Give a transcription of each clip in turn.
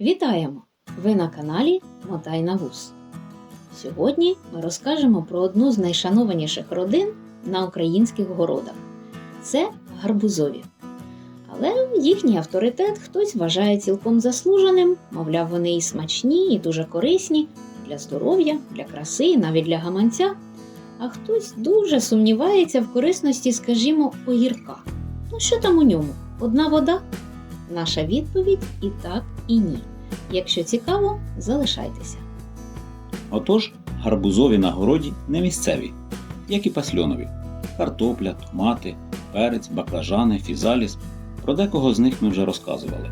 Вітаємо! Ви на каналі Мотай на вус. Сьогодні ми розкажемо про одну з найшанованіших родин на українських городах. Це гарбузові. Але їхній авторитет хтось вважає цілком заслуженим, мовляв, вони і смачні, і дуже корисні для здоров'я, для краси, і навіть для гаманця. А хтось дуже сумнівається в корисності, скажімо, огірка. Ну що там у ньому? Одна вода? Наша відповідь і так, і ні. Якщо цікаво, залишайтеся. Отож, гарбузові на городі не місцеві, як і пасльонові. Картопля, томати, перець, баклажани, фізаліс. Про декого з них ми вже розказували.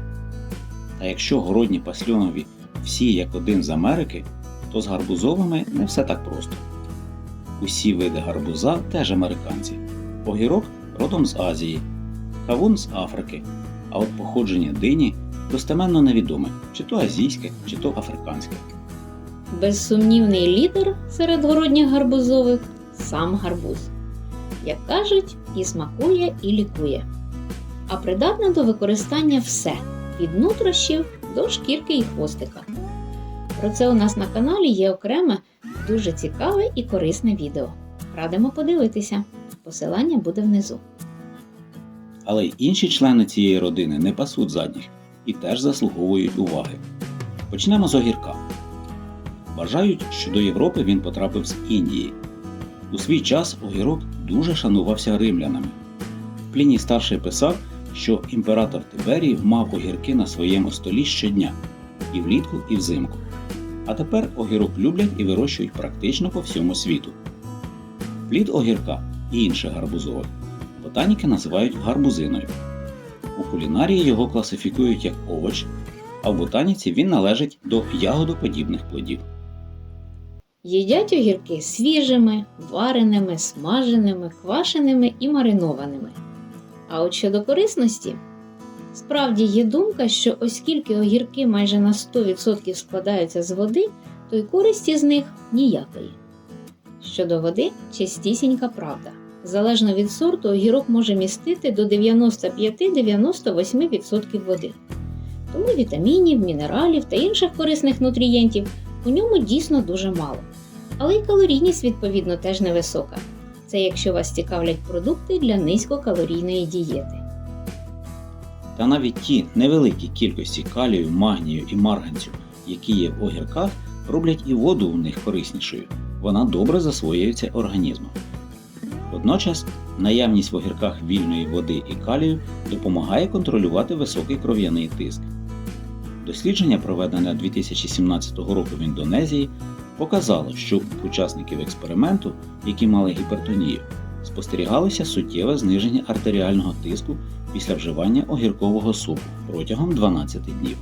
Та якщо городні пасльонові всі як один з Америки, то з гарбузовими не все так просто. Усі види гарбуза теж американці. Огірок родом з Азії, кавун з Африки, а от походження дині достеменно невідоме, чи то азійське, чи то африканське. Безсумнівний лідер серед городніх гарбузових сам гарбуз. Як кажуть, і смакує, і лікує. А придатне до використання все від нутрощів до шкірки і хвостика. Про це у нас на каналі є окреме, дуже цікаве і корисне відео. Радимо подивитися. Посилання буде внизу. Але й інші члени цієї родини не пасуть задніх і теж заслуговують уваги. Почнемо з огірка. Вважають, що до Європи він потрапив з Індії. У свій час огірок дуже шанувався римлянами. Пліній старший писав, що імператор Тиберій мав огірки на своєму столі щодня і влітку, і взимку. А тепер огірок люблять і вирощують практично по всьому світу. Плід огірка і інших гарбузових ботаніки називають гарбузиною. У кулінарії його класифікують як овоч, а в ботаніці він належить до ягодоподібних плодів. Їдять огірки свіжими, вареними, смаженими, квашеними і маринованими. А от щодо корисності, справді є думка, що оскільки огірки майже на 100% складаються з води, то й користі з них ніякої. Щодо води, чистісінька правда. Залежно від сорту, огірок може містити до 95-98% води. Тому вітамінів, мінералів та інших корисних нутрієнтів у ньому дійсно дуже мало. Але й калорійність, відповідно, теж невисока. Це якщо вас цікавлять продукти для низькокалорійної дієти. Та навіть ті невеликі кількості калію, магнію і марганцю, які є в огірках, роблять і воду в них кориснішою. Вона добре засвоюється організмом. Водночас, наявність в огірках вільної води і калію допомагає контролювати високий кров'яний тиск. Дослідження, проведене 2017 року в Індонезії, показало, що учасників експерименту, які мали гіпертонію, спостерігалося суттєве зниження артеріального тиску після вживання огіркового супу протягом 12 днів.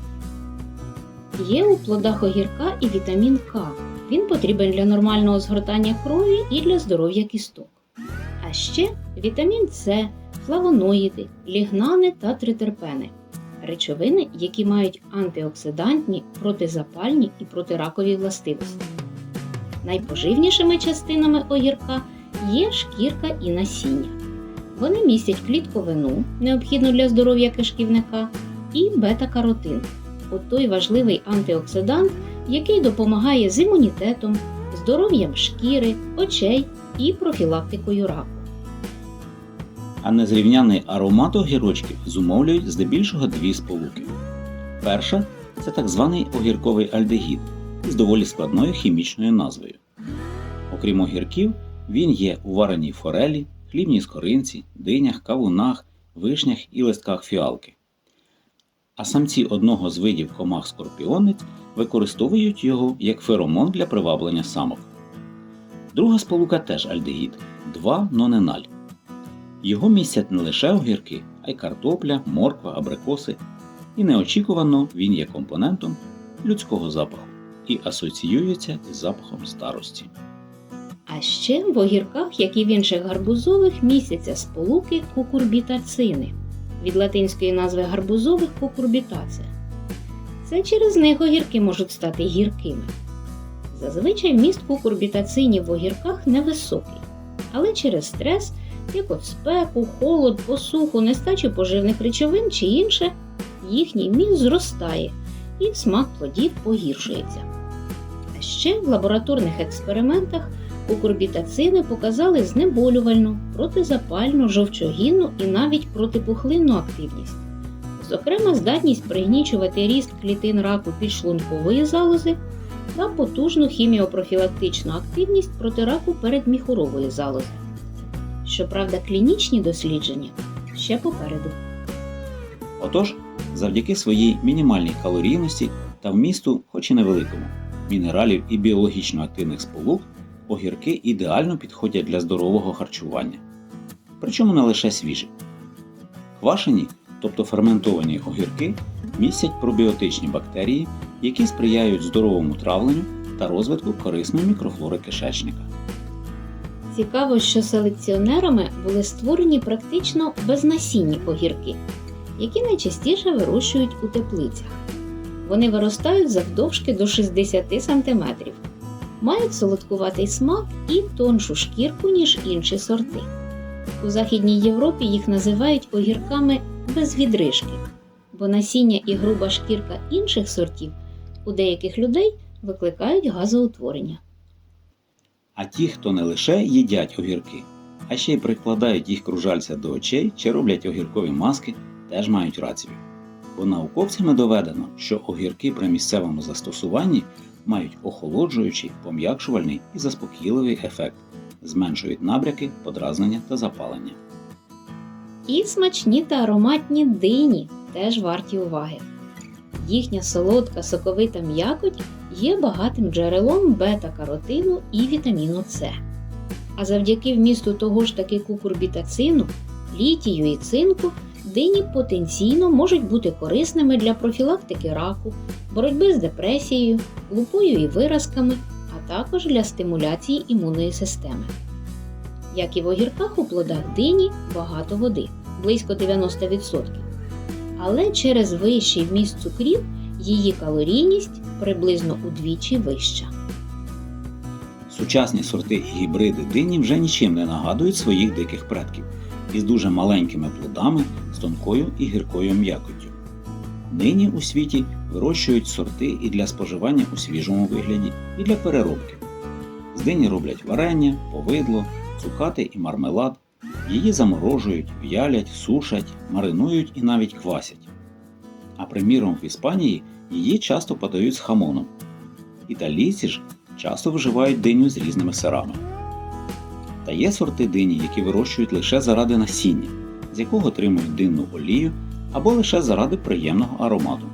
Є у плодах огірка і вітамін К. Він потрібен для нормального згортання крові і для здоров'я кісток. Ще вітамін С, флавоноїди, лігнани та тритерпени речовини, які мають антиоксидантні, протизапальні і протиракові властивості. Найпоживнішими частинами огірка є шкірка і насіння. Вони містять клітковину, необхідну для здоров'я кишківника, і бета-каротин от той важливий антиоксидант, який допомагає з імунітетом, здоров'ям шкіри, очей і профілактикою раку. А незрівняний аромат огірочків зумовлюють здебільшого дві сполуки. Перша це так званий огірковий альдегід з доволі складною хімічною назвою. Окрім огірків, він є у вареній форелі, хлібній скоринці, динях, кавунах, вишнях і листках фіалки. А самці одного з видів комах скорпіонниць використовують його як феромон для приваблення самок. Друга сполука теж альдегід 2-ноненаль. Його містять не лише огірки, а й картопля, морква, абрикоси. І неочікувано він є компонентом людського запаху і асоціюється із запахом старості. А ще в огірках, як і в інших гарбузових, містяться сполуки кукурбітацини від латинської назви гарбузових кукурбітація. Це через них огірки можуть стати гіркими. Зазвичай вміст кукурбітацинів в огірках невисокий, але через стрес, як от спеку, холод, посуху, нестачу поживних речовин чи інше, їхній вміст зростає і смак плодів погіршується. А ще в лабораторних експериментах кукурбітацини показали знеболювальну, протизапальну, жовчогінну і навіть протипухлинну активність. Зокрема, здатність пригнічувати ріст клітин раку підшлункової залози та потужну хіміопрофілактичну активність проти раку передміхурової залози. Щоправда, клінічні дослідження ще попереду. Отож, завдяки своїй мінімальній калорійності та вмісту, хоч і невеликому, мінералів і біологічно активних сполук, огірки ідеально підходять для здорового харчування. Причому не лише свіжі. Квашені, тобто ферментовані огірки, містять пробіотичні бактерії, які сприяють здоровому травленню та розвитку корисної мікрофлори кишечника. Цікаво, що селекціонерами були створені практично безнасінні огірки, які найчастіше вирощують у теплицях. Вони виростають завдовжки до 60 см, мають солодкуватий смак і тоншу шкірку, ніж інші сорти. У Західній Європі їх називають огірками без відрижки, бо насіння і груба шкірка інших сортів у деяких людей викликають газоутворення. А ті, хто не лише їдять огірки, а ще й прикладають їх кружальця до очей чи роблять огіркові маски, теж мають рацію. Бо науковцями доведено, що огірки при місцевому застосуванні мають охолоджуючий, пом'якшувальний і заспокійливий ефект, зменшують набряки, подразнення та запалення. І смачні та ароматні дині теж варті уваги. Їхня солодка соковита м'якоть є багатим джерелом бета-каротину і вітаміну С. А завдяки вмісту того ж таки кукурбітацину, літію і цинку, дині потенційно можуть бути корисними для профілактики раку, боротьби з депресією, лупою і виразками, а також для стимуляції імунної системи. Як і в огірках у плодах дині багато води близько 90%. Але через вищий вміст цукрів її калорійність приблизно удвічі вища. Сучасні сорти і гібриди дині вже нічим не нагадують своїх диких предків із дуже маленькими плодами з тонкою і гіркою м'якоттю. Нині у світі вирощують сорти і для споживання у свіжому вигляді, і для переробки. З дині роблять варення, повидло, цукати і мармелад, її заморожують, в'ялять, сушать, маринують і навіть квасять. А приміром в Іспанії її часто подають з хамоном. Італійці ж часто вживають диню з різними сирами. Та є сорти дині, які вирощують лише заради насіння, з якого отримують динну олію або лише заради приємного аромату.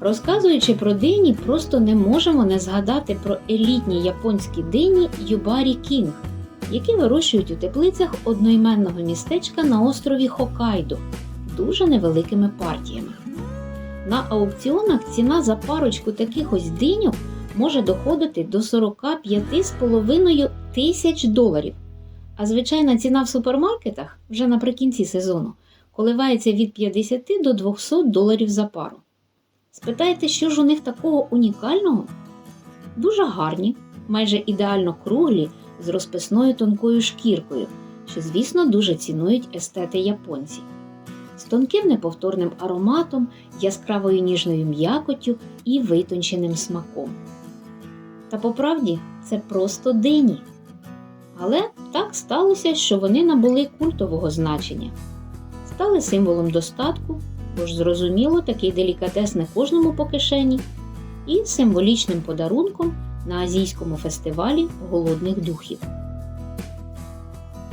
Розказуючи про дині, просто не можемо не згадати про елітні японські дині Юбарі Кінг, які вирощують у теплицях одноіменного містечка на острові Хокайдо дуже невеликими партіями. На аукціонах ціна за парочку таких ось диньок може доходити до 45,5 тисяч доларів. А звичайна ціна в супермаркетах вже наприкінці сезону коливається від 50 до 200 доларів за пару. Спитаєте, що ж у них такого унікального? Дуже гарні, майже ідеально круглі, з розписною тонкою шкіркою, що, звісно, дуже цінують естети японці. З тонким неповторним ароматом, яскравою ніжною м'якоттю і витонченим смаком. Та по правді це просто дині. Але так сталося, що вони набули культового значення, стали символом достатку, бо ж зрозуміло, такий делікатес не кожному по кишені, і символічним подарунком на азійському фестивалі голодних духів.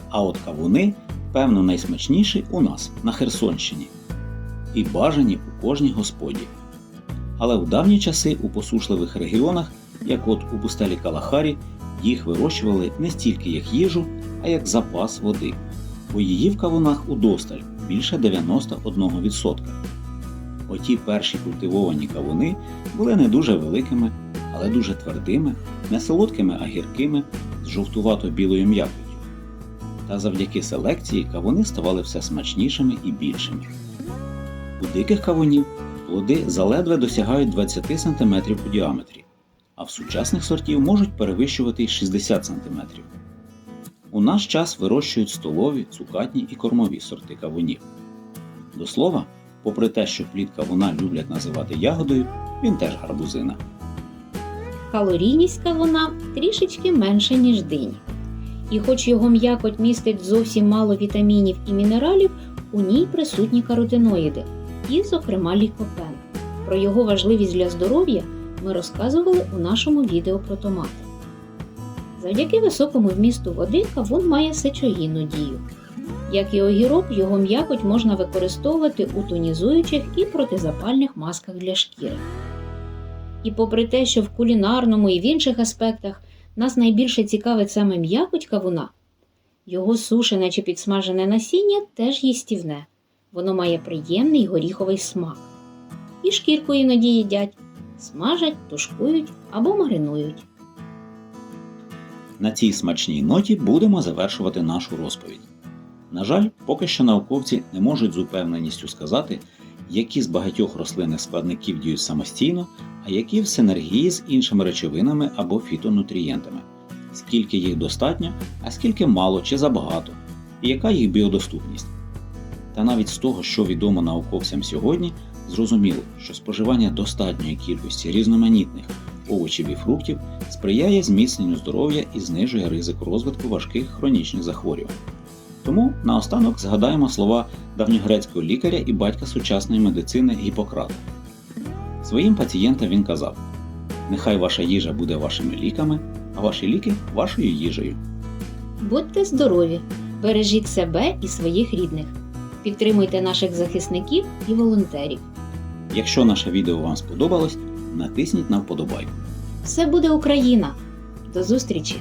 А от кавуни, певно, найсмачніші у нас на Херсонщині і бажані у кожній господі. Але в давні часи у посушливих регіонах, як от у пустелі Калахарі, їх вирощували не стільки як їжу, а як запас води, бо її в кавунах удосталь більше 91%. Оті перші культивовані кавуни були не дуже великими, але дуже твердими, не солодкими, а гіркими, з жовтувато-білою м'якоттю. Та завдяки селекції кавуни ставали все смачнішими і більшими. У диких кавунів плоди заледве досягають 20 см у діаметрі, а в сучасних сортів можуть перевищувати й 60 см. У наш час вирощують столові, цукатні і кормові сорти кавунів. До слова, Попри те, що плід кавуна люблять називати ягодою, він теж гарбузина. Калорійність кавуна трішечки менша, ніж дині. І хоч його м'якоть містить зовсім мало вітамінів і мінералів, у ній присутні каротиноїди, і, зокрема, лікопен. Про його важливість для здоров'я ми розказували у нашому відео про томати. Завдяки високому вмісту води кавун має сечогінну дію. Як і огірок, його м'якоть можна використовувати у тонізуючих і протизапальних масках для шкіри. І попри те, що в кулінарному і в інших аспектах нас найбільше цікавить саме м'якоть кавуна, його сушене чи підсмажене насіння теж їстівне. Воно має приємний горіховий смак. І шкірку іноді їдять, смажать, тушкують або маринують. На цій смачній ноті будемо завершувати нашу розповідь. На жаль, поки що науковці не можуть з упевненістю сказати, які з багатьох рослинних складників діють самостійно, а які в синергії з іншими речовинами або фітонутрієнтами, скільки їх достатньо, а скільки мало чи забагато, і яка їх біодоступність. Та навіть з того, що відомо науковцям сьогодні, зрозуміло, що споживання достатньої кількості різноманітних овочів і фруктів сприяє зміцненню здоров'я і знижує ризик розвитку важких хронічних захворювань. Тому наостанок згадаємо слова давньогрецького лікаря і батька сучасної медицини Гіппократа. Своїм пацієнтам він казав: Нехай ваша їжа буде вашими ліками, а ваші ліки вашою їжею. Будьте здорові, бережіть себе і своїх рідних. Підтримуйте наших захисників і волонтерів. Якщо наше відео вам сподобалось, натисніть на вподобайку. Все буде Україна! До зустрічі!